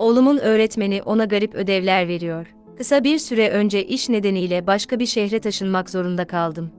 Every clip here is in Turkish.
Oğlumun öğretmeni ona garip ödevler veriyor. Kısa bir süre önce iş nedeniyle başka bir şehre taşınmak zorunda kaldım.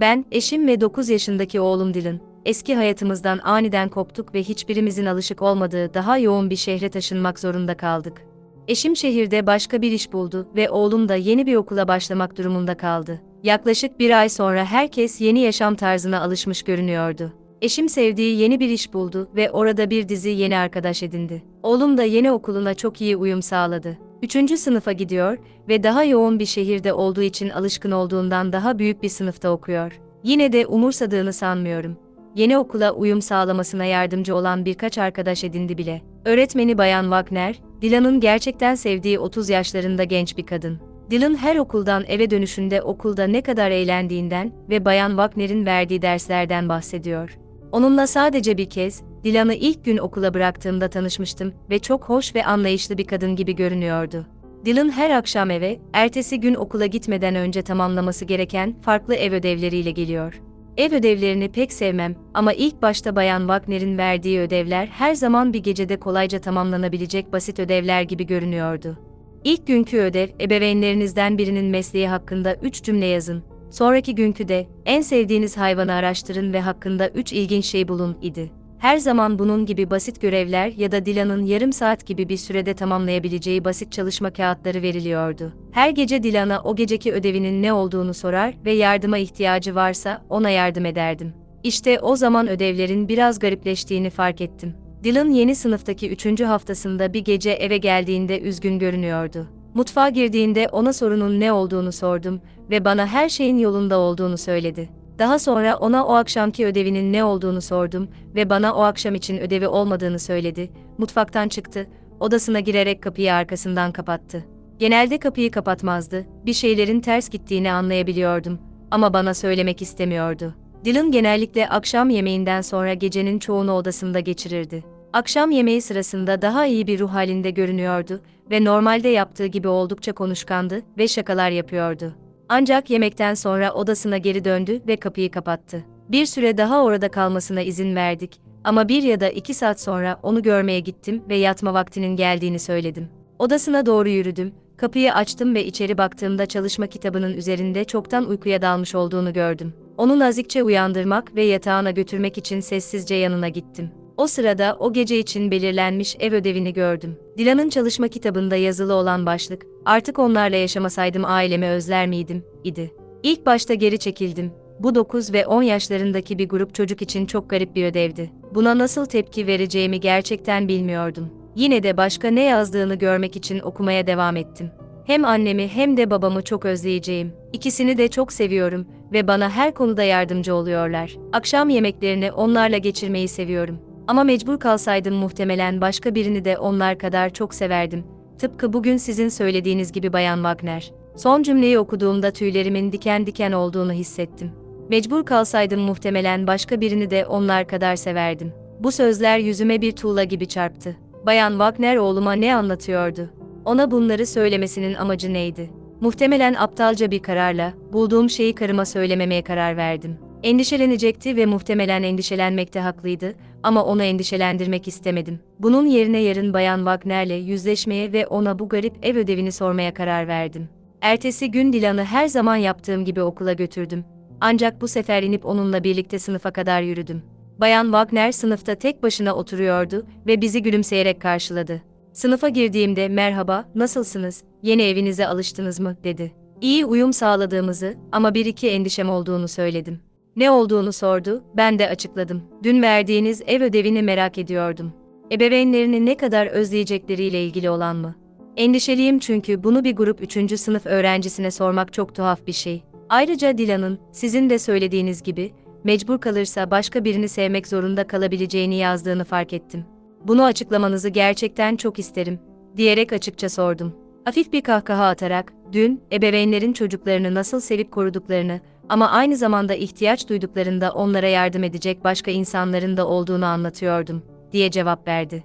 Ben, eşim ve 9 yaşındaki oğlum Dylan, eski hayatımızdan aniden koptuk ve hiçbirimizin alışık olmadığı daha yoğun bir şehre taşınmak zorunda kaldık. Eşim şehirde başka bir iş buldu ve oğlum da yeni bir okula başlamak durumunda kaldı. Yaklaşık bir ay sonra herkes yeni yaşam tarzına alışmış görünüyordu. Eşim sevdiği yeni bir iş buldu ve orada bir dizi yeni arkadaş edindi. Oğlum da yeni okuluna çok iyi uyum sağladı. Üçüncü sınıfa gidiyor ve daha yoğun bir şehirde olduğu için alışkın olduğundan daha büyük bir sınıfta okuyor. Yine de umursadığını sanmıyorum. Yeni okula uyum sağlamasına yardımcı olan birkaç arkadaş edindi bile. Öğretmeni Bayan Wagner, Dylan'ın gerçekten sevdiği 30 yaşlarında genç bir kadın. Dylan her okuldan eve dönüşünde okulda ne kadar eğlendiğinden ve Bayan Wagner'in verdiği derslerden bahsediyor. Onunla sadece bir kez, Dylan'ı ilk gün okula bıraktığımda tanışmıştım ve çok hoş ve anlayışlı bir kadın gibi görünüyordu. Dylan her akşam eve, ertesi gün okula gitmeden önce tamamlaması gereken farklı ev ödevleriyle geliyor. Ev ödevlerini pek sevmem ama ilk başta Bayan Wagner'in verdiği ödevler her zaman bir gecede kolayca tamamlanabilecek basit ödevler gibi görünüyordu. İlk günkü ödev, ebeveynlerinizden birinin mesleği hakkında 3 cümle yazın. Sonraki günkü de, en sevdiğiniz hayvanı araştırın ve hakkında 3 ilginç şey bulun idi. Her zaman bunun gibi basit görevler ya da Dilan'ın yarım saat gibi bir sürede tamamlayabileceği basit çalışma kağıtları veriliyordu. Her gece Dilan'a o geceki ödevinin ne olduğunu sorar ve yardıma ihtiyacı varsa ona yardım ederdim. İşte o zaman ödevlerin biraz garipleştiğini fark ettim. Dylan yeni sınıftaki üçüncü haftasında bir gece eve geldiğinde üzgün görünüyordu. Mutfağa girdiğinde ona sorunun ne olduğunu sordum ve bana her şeyin yolunda olduğunu söyledi. Daha sonra ona o akşamki ödevinin ne olduğunu sordum ve bana o akşam için ödevi olmadığını söyledi. Mutfaktan çıktı, odasına girerek kapıyı arkasından kapattı. Genelde kapıyı kapatmazdı, bir şeylerin ters gittiğini anlayabiliyordum ama bana söylemek istemiyordu. Dylan genellikle akşam yemeğinden sonra gecenin çoğunu odasında geçirirdi. Akşam yemeği sırasında daha iyi bir ruh halinde görünüyordu ve normalde yaptığı gibi oldukça konuşkandı ve şakalar yapıyordu. Ancak yemekten sonra odasına geri döndü ve kapıyı kapattı. Bir süre daha orada kalmasına izin verdik ama bir ya da iki saat sonra onu görmeye gittim ve yatma vaktinin geldiğini söyledim. Odasına doğru yürüdüm, kapıyı açtım ve içeri baktığımda çalışma kitabının üzerinde çoktan uykuya dalmış olduğunu gördüm. Onu nazikçe uyandırmak ve yatağına götürmek için sessizce yanına gittim. O sırada o gece için belirlenmiş ev ödevini gördüm. Dilan'ın çalışma kitabında yazılı olan başlık, artık onlarla yaşamasaydım ailemi özler miydim, idi. İlk başta geri çekildim. Bu 9 ve 10 yaşlarındaki bir grup çocuk için çok garip bir ödevdi. Buna nasıl tepki vereceğimi gerçekten bilmiyordum. Yine de başka ne yazdığını görmek için okumaya devam ettim. Hem annemi hem de babamı çok özleyeceğim. İkisini de çok seviyorum ve bana her konuda yardımcı oluyorlar. Akşam yemeklerini onlarla geçirmeyi seviyorum. Ama mecbur kalsaydım muhtemelen başka birini de onlar kadar çok severdim. Tıpkı bugün sizin söylediğiniz gibi Bayan Wagner. Son cümleyi okuduğumda tüylerimin diken diken olduğunu hissettim. Mecbur kalsaydım muhtemelen başka birini de onlar kadar severdim. Bu sözler yüzüme bir tuğla gibi çarptı. Bayan Wagner oğluma ne anlatıyordu? Ona bunları söylemesinin amacı neydi? Muhtemelen aptalca bir kararla, bulduğum şeyi karıma söylememeye karar verdim. Endişelenecekti ve muhtemelen endişelenmekte haklıydı ama onu endişelendirmek istemedim. Bunun yerine yarın Bayan Wagner'le yüzleşmeye ve ona bu garip ev ödevini sormaya karar verdim. Ertesi gün Dilan'ı her zaman yaptığım gibi okula götürdüm. Ancak bu sefer inip onunla birlikte sınıfa kadar yürüdüm. Bayan Wagner sınıfta tek başına oturuyordu ve bizi gülümseyerek karşıladı. Sınıfa girdiğimde merhaba, nasılsınız, yeni evinize alıştınız mı, dedi. İyi uyum sağladığımızı ama bir iki endişem olduğunu söyledim. Ne olduğunu sordu, ben de açıkladım. Dün verdiğiniz ev ödevini merak ediyordum. Ebeveynlerini ne kadar özleyecekleriyle ilgili olan mı? Endişeliyim çünkü bunu bir grup 3. sınıf öğrencisine sormak çok tuhaf bir şey. Ayrıca Dilan'ın, sizin de söylediğiniz gibi, mecbur kalırsa başka birini sevmek zorunda kalabileceğini yazdığını fark ettim. Bunu açıklamanızı gerçekten çok isterim, diyerek açıkça sordum. Hafif bir kahkaha atarak, dün, ebeveynlerin çocuklarını nasıl sevip koruduklarını, ama aynı zamanda ihtiyaç duyduklarında onlara yardım edecek başka insanların da olduğunu anlatıyordum, diye cevap verdi.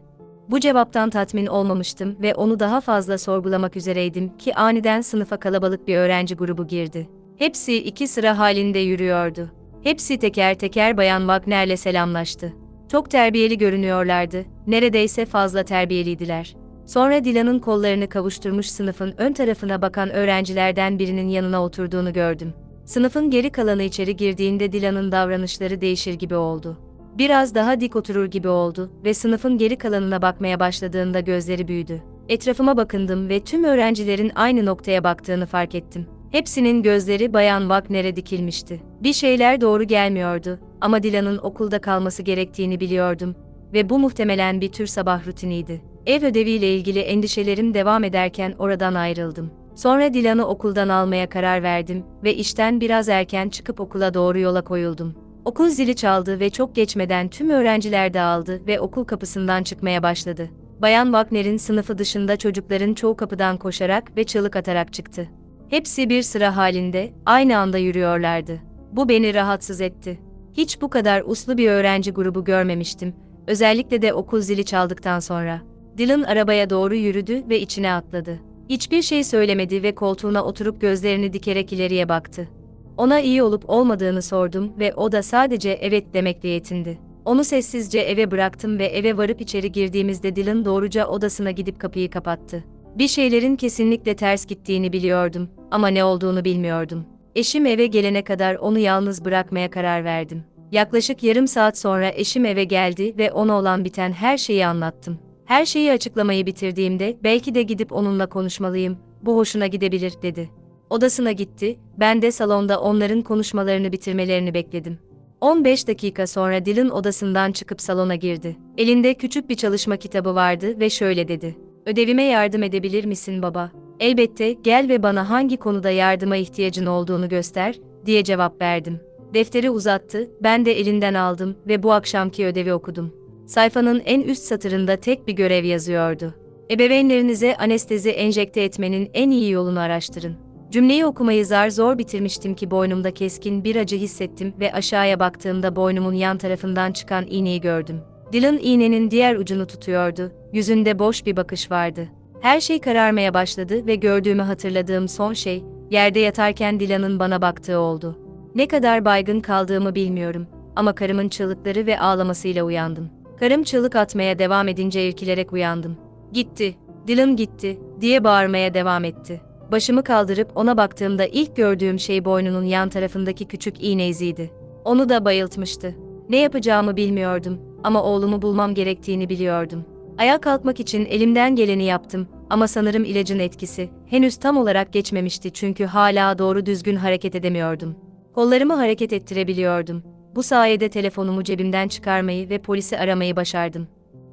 Bu cevaptan tatmin olmamıştım ve onu daha fazla sorgulamak üzereydim ki aniden sınıfa kalabalık bir öğrenci grubu girdi. Hepsi iki sıra halinde yürüyordu. Hepsi teker teker Bayan Wagner'le selamlaştı. Çok terbiyeli görünüyorlardı, neredeyse fazla terbiyeliydiler. Sonra Dilan'ın kollarını kavuşturmuş sınıfın ön tarafına bakan öğrencilerden birinin yanına oturduğunu gördüm. Sınıfın geri kalanı içeri girdiğinde Dilan'ın davranışları değişir gibi oldu. Biraz daha dik oturur gibi oldu ve sınıfın geri kalanına bakmaya başladığında gözleri büyüdü. Etrafıma bakındım ve tüm öğrencilerin aynı noktaya baktığını fark ettim. Hepsinin gözleri Bayan Wagner'e dikilmişti. Bir şeyler doğru gelmiyordu ama Dilan'ın okulda kalması gerektiğini biliyordum ve bu muhtemelen bir tür sabah rutiniydi. Ev ödeviyle ilgili endişelerim devam ederken oradan ayrıldım. Sonra Dilan'ı okuldan almaya karar verdim ve işten biraz erken çıkıp okula doğru yola koyuldum. Okul zili çaldı ve çok geçmeden tüm öğrenciler dağıldı ve okul kapısından çıkmaya başladı. Bayan Wagner'in sınıfı dışında çocukların çoğu kapıdan koşarak ve çığlık atarak çıktı. Hepsi bir sıra halinde, aynı anda yürüyorlardı. Bu beni rahatsız etti. Hiç bu kadar uslu bir öğrenci grubu görmemiştim. Özellikle de okul zili çaldıktan sonra. Dylan arabaya doğru yürüdü ve içine atladı. Hiçbir şey söylemedi ve koltuğuna oturup gözlerini dikerek ileriye baktı. Ona iyi olup olmadığını sordum ve o da sadece evet demekle yetindi. Onu sessizce eve bıraktım ve eve varıp içeri girdiğimizde Dylan doğruca odasına gidip kapıyı kapattı. Bir şeylerin kesinlikle ters gittiğini biliyordum ama ne olduğunu bilmiyordum. Eşim eve gelene kadar onu yalnız bırakmaya karar verdim. Yaklaşık yarım saat sonra eşim eve geldi ve ona olan biten her şeyi anlattım. Her şeyi açıklamayı bitirdiğimde belki de gidip onunla konuşmalıyım, bu hoşuna gidebilir dedi. Odasına gitti, ben de salonda onların konuşmalarını bitirmelerini bekledim. 15 dakika sonra Dylan odasından çıkıp salona girdi. Elinde küçük bir çalışma kitabı vardı ve şöyle dedi. Ödevime yardım edebilir misin baba? Elbette, gel ve bana hangi konuda yardıma ihtiyacın olduğunu göster, diye cevap verdim. Defteri uzattı, ben de elinden aldım ve bu akşamki ödevi okudum. Sayfanın en üst satırında tek bir görev yazıyordu. Ebeveynlerinize anestezi enjekte etmenin en iyi yolunu araştırın. Cümleyi okumayı zar zor bitirmiştim ki boynumda keskin bir acı hissettim ve aşağıya baktığımda boynumun yan tarafından çıkan iğneyi gördüm. Dylan iğnenin diğer ucunu tutuyordu, yüzünde boş bir bakış vardı. Her şey kararmaya başladı ve gördüğümü hatırladığım son şey, yerde yatarken Dylan'ın bana baktığı oldu. Ne kadar baygın kaldığımı bilmiyorum ama karımın çığlıkları ve ağlamasıyla uyandım. Karım çığlık atmaya devam edince irkilerek uyandım. Gitti, Dylan gitti, diye bağırmaya devam etti. Başımı kaldırıp ona baktığımda ilk gördüğüm şey boynunun yan tarafındaki küçük iğne iziydi. Onu da bayıltmıştı. Ne yapacağımı bilmiyordum ama oğlumu bulmam gerektiğini biliyordum. Ayağa kalkmak için elimden geleni yaptım ama sanırım ilacın etkisi henüz tam olarak geçmemişti çünkü hala doğru düzgün hareket edemiyordum. Kollarımı hareket ettirebiliyordum. Bu sayede telefonumu cebimden çıkarmayı ve polisi aramayı başardım.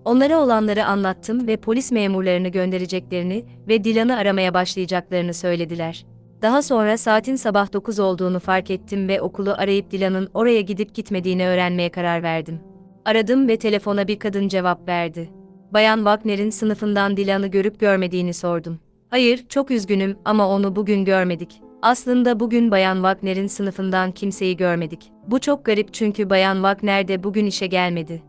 Onlara olanları anlattım ve polis memurlarını göndereceklerini ve Dilan'ı aramaya başlayacaklarını söylediler. Daha sonra saatin sabah 9 olduğunu fark ettim ve okulu arayıp Dilan'ın oraya gidip gitmediğini öğrenmeye karar verdim. Aradım ve telefona bir kadın cevap verdi. Bayan Wagner'in sınıfından Dilan'ı görüp görmediğini sordum. Hayır, çok üzgünüm ama onu bugün görmedik. Aslında bugün Bayan Wagner'in sınıfından kimseyi görmedik. Bu çok garip çünkü Bayan Wagner de bugün işe gelmedi.